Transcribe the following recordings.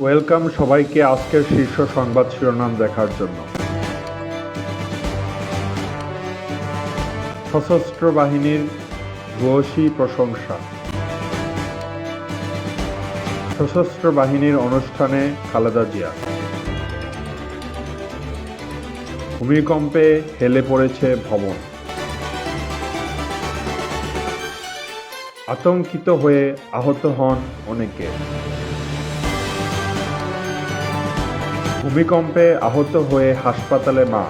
Welcome সবাইকে আজকের শীর্ষ সংবাদ শিরোনাম দেখার জন্য। সশস্ত্র বাহিনীর ভূয়সী প্রশংসা। সশস্ত্র বাহিনীর অনুষ্ঠানে খালেদা জিয়া। ভূমিকম্পে হেলে পড়েছে ভবন। আতঙ্কিত হয়ে আহত হন অনেকে। ভূমিকম্পে আহত হয়ে হাসপাতালে মা,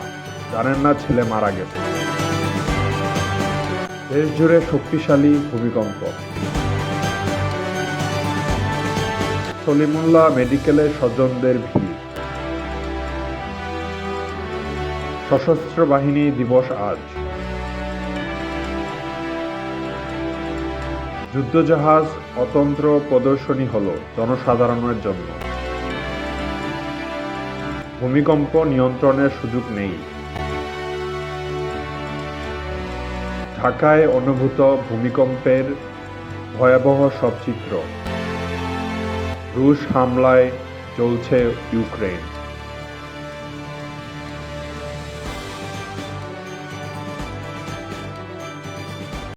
জানেন না ছেলে মারা গেছে। দেশ জুড়ে শক্তিশালী ভূমিকম্প। সলিমুল্লাহ মেডিকেলে স্বজনদের ভিড়। সশস্ত্র বাহিনী দিবস আজ। যুদ্ধজাহাজ অতন্ত্র প্রদর্শনী হল জনসাধারণের জন্য। ভূমিকম্প নিয়ন্ত্রণের সুযোগ নেই। ঢাকায় অনুভূত ভূমিকম্পের ভয়াবহ সব চিত্র। রুশ হামলায় চলছে ইউক্রেন।